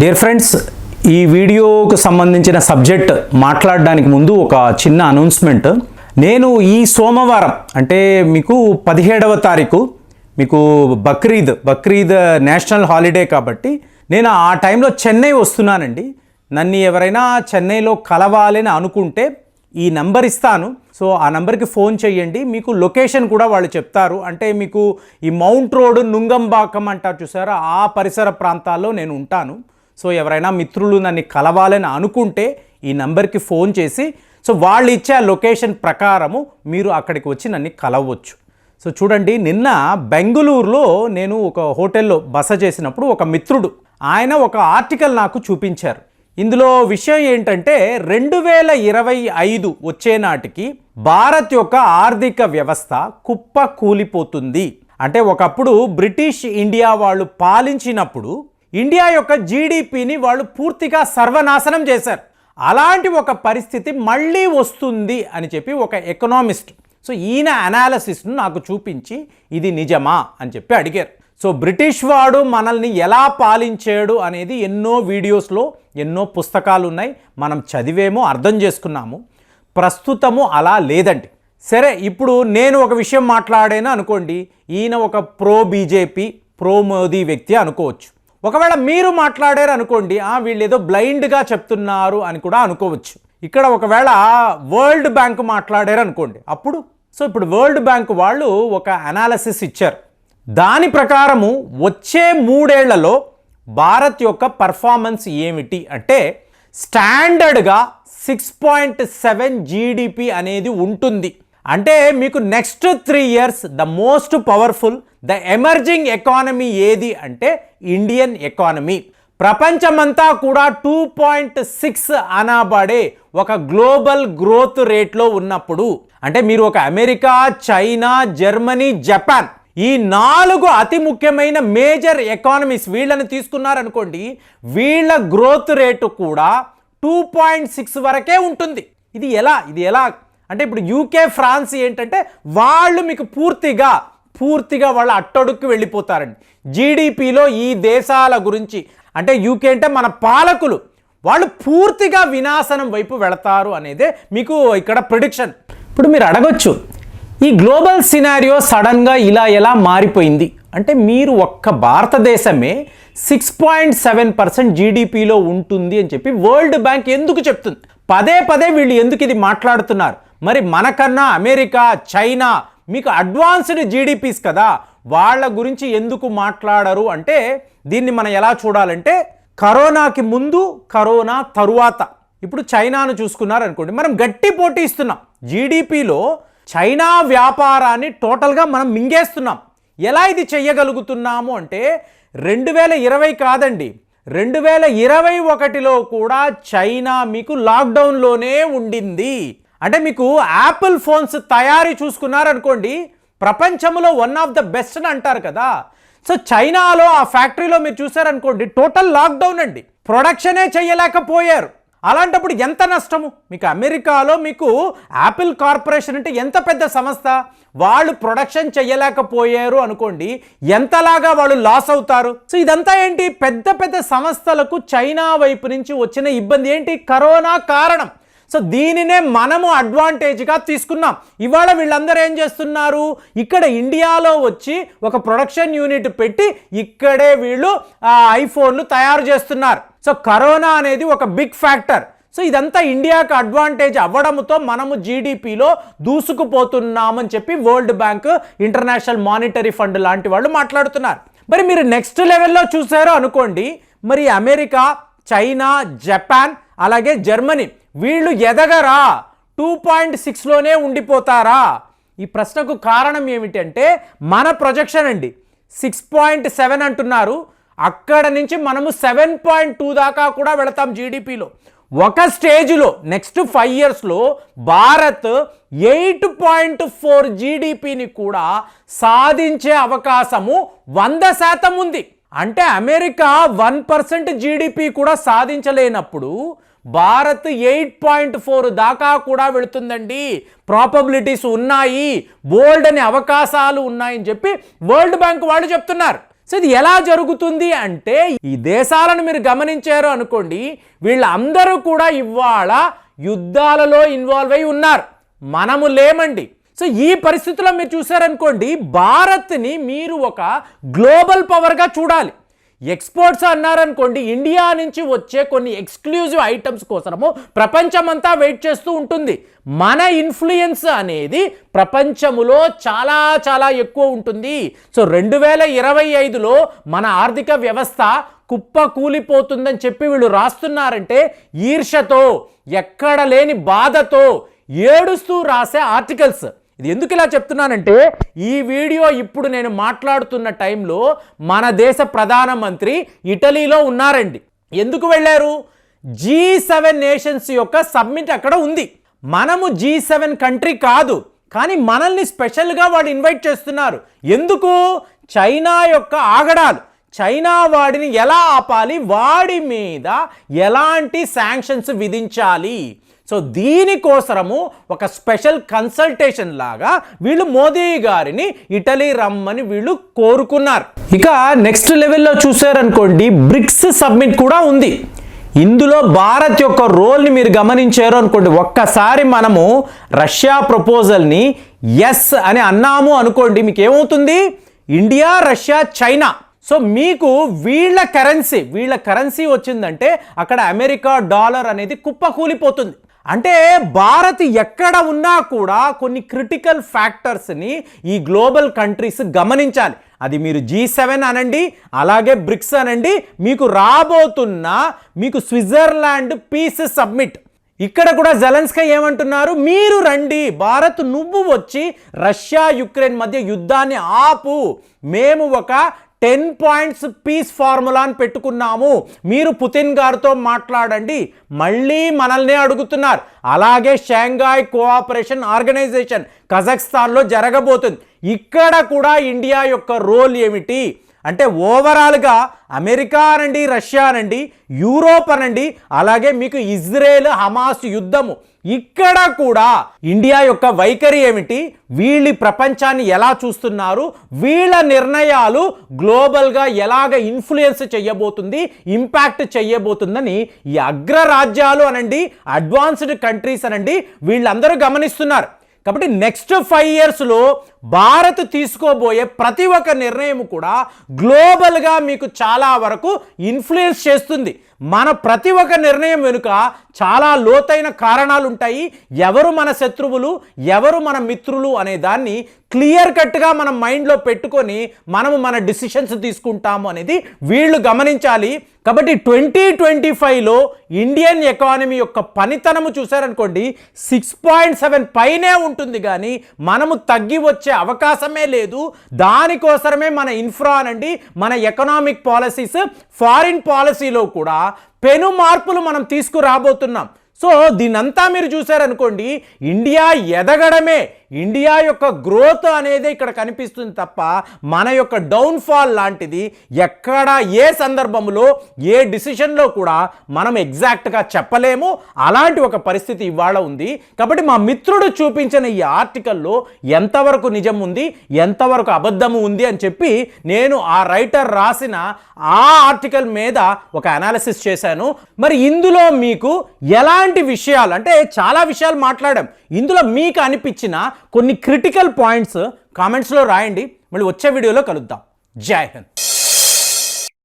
Dear friends ఈ వీడియోకు సంబంధించిన subject మాట్లాడడానికి ముందు ఒక చిన్న అనౌన్స్మెంట్ నేను ఈ సోమవారం అంటే మీకు పదిహేడవ తారీఖు మీకు బక్రీద్ బక్రీద్ నేషనల్ హాలిడే కాబట్టి నేను ఆ టైంలో చెన్నై వస్తున్నానండి. నన్ను ఎవరైనా చెన్నైలో కలవాలని అనుకుంటే ఈ నంబర్ ఇస్తాను. సో ఆ నంబర్కి ఫోన్ చేయండి. మీకు లొకేషన్ కూడా వాళ్ళు చెప్తారు. అంటే మీకు ఈ మౌంట్ రోడ్ నుంగంబాకం అంటారు చూసారా? ఆ పరిసర ప్రాంతాల్లో నేను ఉంటాను. సో ఎవరైనా మిత్రులు నన్ను కలవాలని అనుకుంటే ఈ నంబర్కి ఫోన్ చేసి సో వాళ్ళు ఇచ్చే ఆ లొకేషన్ ప్రకారము మీరు అక్కడికి వచ్చి నన్ను కలవచ్చు. సో చూడండి నిన్న బెంగళూరులో నేను ఒక హోటల్లో బస చేసినప్పుడు ఒక మిత్రుడు ఆయన ఒక ఆర్టికల్ నాకు చూపించారు. ఇందులో విషయం ఏంటంటే రెండు వేల ఇరవై ఐదు వచ్చే నాటికి భారత్ యొక్క ఆర్థిక వ్యవస్థ కుప్ప కూలిపోతుంది అంటే ఒకప్పుడు బ్రిటిష్ ఇండియా వాళ్ళు పాలించినప్పుడు ఇండియా యొక్క జీడిపిని వాళ్ళు పూర్తిగా సర్వనాశనం చేశారు. అలాంటి ఒక పరిస్థితి మళ్ళీ వస్తుంది అని చెప్పి ఒక ఎకనామిస్ట్ సో ఈయన అనాలసిస్ను నాకు చూపించి ఇది నిజమా అని చెప్పి అడిగారు. సో బ్రిటిష్ వాడు మనల్ని ఎలా పాలించాడు అనేది ఎన్నో వీడియోస్లో ఎన్నో పుస్తకాలు ఉన్నాయి మనం చదివేమో అర్థం చేసుకున్నాము. ప్రస్తుతము అలా లేదండి. సరే ఇప్పుడు నేను ఒక విషయం మాట్లాడాను అనుకోండి ఈయన ఒక ప్రో బీజేపీ ప్రో మోదీ వ్యక్తి అనుకోవచ్చు. ఒకవేళ మీరు మాట్లాడారు అనుకోండి వీళ్ళు ఏదో బ్లైండ్గా చెప్తున్నారు అని కూడా అనుకోవచ్చు. ఇక్కడ ఒకవేళ వరల్డ్ బ్యాంక్ మాట్లాడారు అనుకోండి అప్పుడు సో ఇప్పుడు వరల్డ్ బ్యాంక్ వాళ్ళు ఒక అనాలసిస్ ఇచ్చారు. దాని ప్రకారము వచ్చే మూడేళ్ళలో భారత్ యొక్క పర్ఫార్మెన్స్ ఏమిటి అంటే స్టాండర్డ్గా సిక్స్ పాయింట్ సెవెన్ జీడిపి అనేది ఉంటుంది. అంటే మీకు next three years the most powerful the emerging economy ఏది అంటే ఇండియన్ ఎకానమీ. ప్రపంచమంతా కూడా టూ పాయింట్ సిక్స్ అనబడే ఒక గ్లోబల్ గ్రోత్ రేట్లో ఉన్నప్పుడు అంటే మీరు ఒక అమెరికా చైనా జర్మనీ జపాన్ ఈ నాలుగు అతి ముఖ్యమైన మేజర్ ఎకానమీస్ వీళ్ళని తీసుకున్నారనుకోండి వీళ్ళ గ్రోత్ రేటు కూడా టూ పాయింట్ సిక్స్ వరకే ఉంటుంది. ఇది ఎలా? ఇది ఎలా? అంటే ఇప్పుడు యూకే ఫ్రాన్స్ ఏంటంటే వాళ్ళు మీకు పూర్తిగా పూర్తిగా వాళ్ళు అట్టడుక్కి వెళ్ళిపోతారండి. జీడిపిలో ఈ దేశాల గురించి అంటే యూకే అంటే మన పాలకులు వాళ్ళు పూర్తిగా వినాశనం వైపు వెళతారు అనేదే మీకు ఇక్కడ ప్రిడిక్షన్ ఇప్పుడు మీరు అడగచ్చు ఈ గ్లోబల్ సినారియో సడన్గా ఇలా ఎలా మారిపోయింది? అంటే మీరు ఒక్క భారతదేశమే సిక్స్ పాయింట్ సెవెన్ పర్సెంట్ జీడిపిలో ఉంటుంది అని చెప్పి వరల్డ్ బ్యాంక్ ఎందుకు చెప్తుంది? పదే పదే వీళ్ళు ఎందుకు ఇది మాట్లాడుతున్నారు? మరి మనకన్నా అమెరికా చైనా మీకు అడ్వాన్స్డ్ జీడిపిస్ కదా వాళ్ళ గురించి ఎందుకు మాట్లాడరు అంటే దీన్ని మనం ఎలా చూడాలంటే కరోనాకి ముందు కరోనా తరువాత. ఇప్పుడు చైనాను చూసుకున్నారనుకోండి మనం గట్టి పోటీ ఇస్తున్నాం. జీడిపిలో చైనా వ్యాపారాన్ని టోటల్గా మనం మింగేస్తున్నాం. ఎలా ఇది చెయ్యగలుగుతున్నాము అంటే రెండు వేల ఇరవై కాదండి రెండు వేల ఇరవై ఒకటిలో కూడా చైనా మీకు లాక్డౌన్లోనే ఉండింది. అంటే మీకు యాపిల్ ఫోన్స్ తయారీ చూసుకున్నారనుకోండి ప్రపంచంలో వన్ ఆఫ్ ద బెస్ట్ అని అంటారు కదా. సో చైనాలో ఆ ఫ్యాక్టరీలో మీరు చూసారనుకోండి టోటల్ లాక్డౌన్ అండి. ప్రొడక్షనే చేయలేకపోయారు. అలాంటప్పుడు ఎంత నష్టము? మీకు అమెరికాలో మీకు యాపిల్ కార్పొరేషన్ అంటే ఎంత పెద్ద సంస్థ? వాళ్ళు ప్రొడక్షన్ చేయలేకపోయారు అనుకోండి ఎంతలాగా వాళ్ళు లాస్ అవుతారు? సో ఇదంతా ఏంటి? పెద్ద పెద్ద సంస్థలకు చైనా వైపు నుంచి వచ్చిన ఇబ్బంది ఏంటి? కరోనా కారణం. సో దీనినే మనము అడ్వాంటేజ్గా తీసుకున్నాం. ఇవాళ వీళ్ళందరూ ఏం చేస్తున్నారు? ఇక్కడ ఇండియాలో వచ్చి ఒక ప్రొడక్షన్ యూనిట్ పెట్టి ఇక్కడే వీళ్ళు ఆ, ఐఫోన్లు తయారు చేస్తున్నారు. సో కరోనా అనేది ఒక బిగ్ ఫ్యాక్టర్. సో ఇదంతా ఇండియాకు అడ్వాంటేజ్ అవ్వడంతో మనము జీడిపిలో దూసుకుపోతున్నామని చెప్పి World Bank International Monetary Fund లాంటి వాళ్ళు మాట్లాడుతున్నారు. మరి మీరు నెక్స్ట్ లెవెల్లో చూసారో అనుకోండి. మరి అమెరికా చైనా జపాన్ అలాగే జర్మనీ వీళ్ళు ఎదగరా? Two point సిక్స్లోనే ఉండిపోతారా? ఈ ప్రశ్నకు కారణం ఏమిటంటే మన ప్రొజెక్షన్ అండి. సిక్స్ పాయింట్ సెవెన్ అంటున్నారు. అక్కడ నుంచి మనము సెవెన్ పాయింట్ టూ దాకా కూడా వెళతాం జీడిపిలో ఒక స్టేజ్లో నెక్స్ట్ ఫైవ్ ఇయర్స్లో భారత్ ఎయిట్ పాయింట్ ఫోర్ జీడిపిని కూడా సాధించే అవకాశము వంద శాతం ఉంది. అంటే అమెరికా వన్ పర్సెంట్ జీడిపి కూడా సాధించలేనప్పుడు భారత్ ఎయిట్ పాయింట్ ఫోర్ దాకా కూడా వెళుతుందండి. ప్రాపబిలిటీస్ ఉన్నాయి బోల్డ్ అనే అవకాశాలు ఉన్నాయని చెప్పి వరల్డ్ బ్యాంక్ వాళ్ళు చెప్తున్నారు. సో ఇది ఎలా జరుగుతుంది అంటే ఈ దేశాలను మీరు గమనించారు అనుకోండి వీళ్ళందరూ కూడా ఇవాళ యుద్ధాలలో ఇన్వాల్వ్ అయి ఉన్నారు. మనము లేమండి. సో ఈ పరిస్థితుల్లో మీరు చూసారనుకోండి భారత్ని మీరు ఒక గ్లోబల్ పవర్గా చూడాలి. ఎక్స్పోర్ట్స్ అన్నారనుకోండి ఇండియా నుంచి వచ్చే కొన్ని ఎక్స్క్లూజివ్ ఐటమ్స్ కోసము ప్రపంచమంతా వెయిట్ చేస్తూ ఉంటుంది. మన ఇన్ఫ్లుయెన్స్ అనేది ప్రపంచములో చాలా చాలా ఎక్కువ ఉంటుంది. సో రెండు వేల ఇరవై ఐదులో మన ఆర్థిక వ్యవస్థ కుప్ప కూలిపోతుందని చెప్పి వీళ్ళు రాస్తున్నారంటే ఈర్షతో ఎక్కడ లేని బాధతో ఏడుస్తూ రాసే ఆర్టికల్స్. ఇది ఎందుకు ఇలా చెప్తున్నానంటే ఈ వీడియో ఇప్పుడు నేను మాట్లాడుతున్న టైంలో మన దేశ ప్రధానమంత్రి ఇటలీలో ఉన్నారండి. ఎందుకు వెళ్ళారు? జీ సెవెన్ నేషన్స్ యొక్క సబ్మిట్ అక్కడ ఉంది. మనము జీ సెవెన్ కంట్రీ కాదు కానీ మనల్ని స్పెషల్గా వాళ్ళు ఇన్వైట్ చేస్తున్నారు. ఎందుకు? చైనా యొక్క ఆగడాలు. చైనా వాడిని ఎలా ఆపాలి? వాడి మీద ఎలాంటి శాంక్షన్స్ విధించాలి? సో దీనికోసరము ఒక స్పెషల్ కన్సల్టేషన్ లాగా వీళ్ళు మోదీ గారిని ఇటలీ రమ్మని వీళ్ళు కోరుకున్నారు. ఇక నెక్స్ట్ లెవెల్లో చూసారనుకోండి బ్రిక్స్ సబ్మిట్ కూడా ఉంది. ఇందులో భారత్ యొక్క రోల్ని మీరు గమనించారు అనుకోండి ఒక్కసారి మనము రష్యా ప్రపోజల్ని ఎస్ అని అన్నాము అనుకోండి మీకు ఏమవుతుంది ఇండియా రష్యా చైనా. సో మీకు వీళ్ళ కరెన్సీ వీళ్ళ కరెన్సీ వచ్చిందంటే అక్కడ అమెరికా డాలర్ అనేది కుప్ప కూలిపోతుంది అంటే భారత్ ఎక్కడ ఉన్నా కూడా కొన్ని క్రిటికల్ ఫ్యాక్టర్స్ని ఈ గ్లోబల్ కంట్రీస్ గమనించాలి. అది మీరు జీ సెవెన్ అనండి అలాగే బ్రిక్స్ అనండి మీకు రాబోతున్న మీకు స్విట్జర్లాండ్ పీస్ సబ్మిట్ ఇక్కడ కూడా జెలెన్స్కై ఏమంటున్నారు మీరు రండి భారత్ నువ్వు వచ్చి రష్యా యుక్రెయిన్ మధ్య యుద్ధాన్ని ఆపు. మేము ఒక టెన్ పాయింట్స్ పీస్ ఫార్ములాని పెట్టుకున్నాము. మీరు పుతిన్ గారితో మాట్లాడండి. మళ్ళీ మనల్నే అడుగుతున్నారు. అలాగే షాంఘాయ్ కోఆపరేషన్ ఆర్గనైజేషన్ కజాఖ్స్తాన్లో జరగబోతుంది. ఇక్కడ కూడా ఇండియా యొక్క రోల్ ఏమిటి? అంటే ఓవరాల్గా అమెరికా అనండి రష్యా అనండి యూరోప్ అనండి అలాగే మీకు ఇజ్రాయేల్ హమాస్ యుద్ధము. ఇక్కడ కూడా ఇండియా యొక్క వైఖరి ఏమిటి? వీళ్ళు ప్రపంచాన్ని ఎలా చూస్తున్నారు? వీళ్ళ నిర్ణయాలు గ్లోబల్గా ఎలాగ ఇన్ఫ్లుయెన్స్ చేయబోతుంది ఇంపాక్ట్ చేయబోతుందని ఈ అగ్రరాజ్యాలు అనండి అడ్వాన్స్డ్ కంట్రీస్ అనండి వీళ్ళందరూ గమనిస్తున్నారు. కాబట్టి నెక్స్ట్ ఫైవ్ ఇయర్స్లో భారత్ తీసుకోబోయే ప్రతి ఒక్క నిర్ణయం కూడా గ్లోబల్గా మీకు చాలా వరకు ఇన్ఫ్లుయెన్స్ చేస్తుంది. మన ప్రతి ఒక్క నిర్ణయం వెనుక చాలా లోతైన కారణాలు ఉంటాయి ఎవరు మన శత్రువులు ఎవరు మన మిత్రులు అనే దాన్ని క్లియర్ కట్గా మనం మైండ్లో పెట్టుకొని మనము మన డిసిషన్స్ తీసుకుంటాము అనేది వీళ్ళు గమనించాలి. కాబట్టి ట్వంటీ ట్వంటీ ఫైవ్లో ఇండియన్ ఎకానమీ యొక్క పనితనము చూశారనుకోండి సిక్స్ పాయింట్ సెవెన్ పైనే ఉంటుంది కానీ మనము తగ్గి వచ్చే అవకాశమే లేదు. దానికోసమే మన ఇన్ఫ్రా అనండి మన ఎకనామిక్ పాలసీస్ ఫారిన్ పాలసీలో కూడా పెను మార్పులు మనం తీసుకురాబోతున్నాం. సో దీనంతా మీరు చూసారనుకోండి ఇండియా ఎదగడమే ఇండియా యొక్క గ్రోత్ అనేది ఇక్కడ కనిపిస్తుంది తప్ప మన యొక్క డౌన్ఫాల్ లాంటిది ఎక్కడ ఏ సందర్భంలో ఏ డిసిషన్లో కూడా మనం ఎగ్జాక్ట్గా చెప్పలేము. అలాంటి ఒక పరిస్థితి ఇవాళ ఉంది. కాబట్టి మా మిత్రుడు చూపించిన ఈ ఆర్టికల్లో ఎంతవరకు నిజం ఉంది ఎంతవరకు అబద్ధము ఉంది అని చెప్పి నేను ఆ రైటర్ రాసిన ఆ ఆర్టికల్ మీద ఒక అనాలిసిస్ చేశాను. మరి ఇందులో మీకు ఎలాంటి విషయాలు అంటే చాలా విషయాలు మాట్లాడాం. ఇందులో మీకు అనిపించిన కొన్ని క్రిటికల్ పాయింట్స్ కామెంట్స్లో రాయండి. మళ్ళీ వచ్చే వీడియోలో కలుద్దాం. జై హింద్.